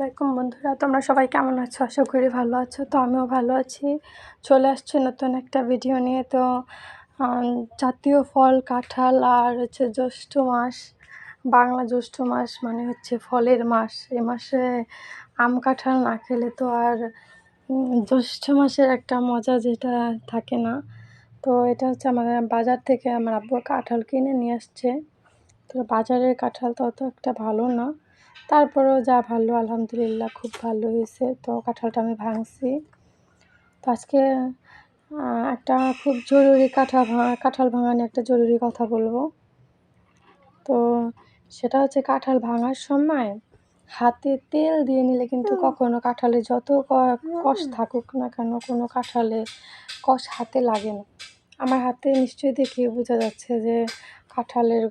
আলাইকুম বন্ধুরা, তোমরা সবাই কেমন আছো? আশা করি ভালো আছো, তো আমিও ভালো আছি। চলে আসছি নতুন একটা ভিডিও নিয়ে। তো জাতীয় ফল, কাঁঠাল আর হচ্ছে জ্যৈষ্ঠ মাস, বাংলা জ্যৈষ্ঠ মাস মানে হচ্ছে ফলের মাস। এ মাসে আম, কাঁঠাল না খেলে তো আর জ্যৈষ্ঠ মাসের একটা মজা যেটা থাকে না। তো এটা হচ্ছে আমাদের বাজার থেকে আমার আব্বু কাঁঠাল কিনে নিয়ে আসছে। তো বাজারের কাঁঠাল তত একটা ভালো না। তারপরেও যা ভালো আলহামদুলিল্লাহ খুব ভালো হয়েছে। তো কাঁঠালটা আমি ভাঙছি। তো আজকে একটা খুব জরুরি কাঁঠাল ভাঙা কাঁঠাল ভাঙা নিয়ে একটা জরুরি কথা বলব। তো সেটা হচ্ছে কাঁঠাল ভাঙার সময় হাতে তেল দিয়ে নিলে কিন্তু কখনো কাঁঠালে যত কষ থাকুক না কেন কোনো কাঁঠালে কষ হাতে লাগে না। আমার হাতে নিশ্চয়ই দেখে বোঝা যাচ্ছে যে কাঁঠালের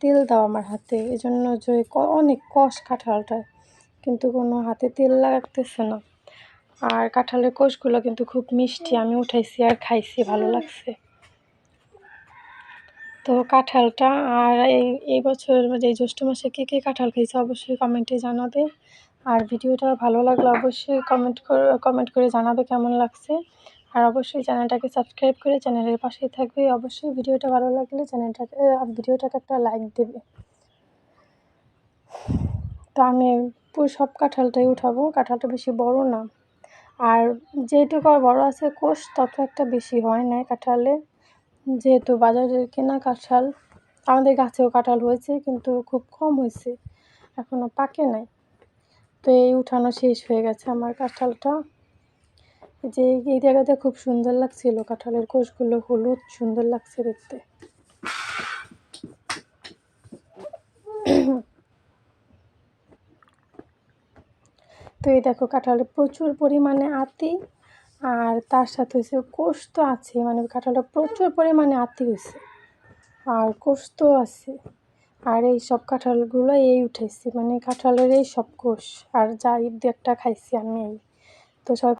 তেল দাও আমার হাতে। এই জন্য যে অনেক কষ কাঁঠালটায় কিন্তু কোনো হাতে তেল লাগতেছে না। আর কাঁঠালের কোষগুলো কিন্তু খুব মিষ্টি, আমি উঠাইছি আর খাইছি, ভালো লাগছে। তো কাঁঠালটা, আর এই এই বছর এই জ্যৈষ্ঠ মাসে কে কে কাঁঠাল খাইছে অবশ্যই কমেন্টে জানাবে। আর ভিডিওটা ভালো লাগলে অবশ্যই কমেন্ট করে কমেন্ট করে জানাবে কেমন লাগছে। আর অবশ্যই চ্যানেলটাকে সাবস্ক্রাইব করে চ্যানেলের পাশেই থাকবে। অবশ্যই ভিডিওটা ভালো লাগলে চ্যানেলটাকে ভিডিওটাকে একটা লাইক দেবে। তো আমি পুরো সব কাঁঠালটাই উঠাবো। কাঁঠালটা বেশি বড় না। আর যেটুকু আর বড় আছে কোষ, তত একটা বেশি হয় না কাঁঠালে। যেহেতু বাজারের কেনা কাঁঠাল, আমাদের গাছেও কাঁঠাল হয়েছে, কিন্তু খুব কম হয়েছে। এখনও পাকে নাই। তো এই উঠানো শেষ হয়ে গেছে আমার কাঁঠালটা। যে এই জায়গাটা খুব সুন্দর লাগছিল, কাঁঠালের কোষগুলো হলুদ সুন্দর লাগছে দেখতে। তো এই দেখো, কাঁঠালে প্রচুর পরিমাণে আতি আর তার সাথে হচ্ছে কোষ তো আছে মানে কাঁঠালটা প্রচুর পরিমাণে আতি হয়েছে, আর কোষ তো আছে, আর এই সব কাঁঠালগুলো এই উঠেছে মানে কাঁঠালের এই সব কোষ, আর যা একটা খাইছি আমি এই। তো সব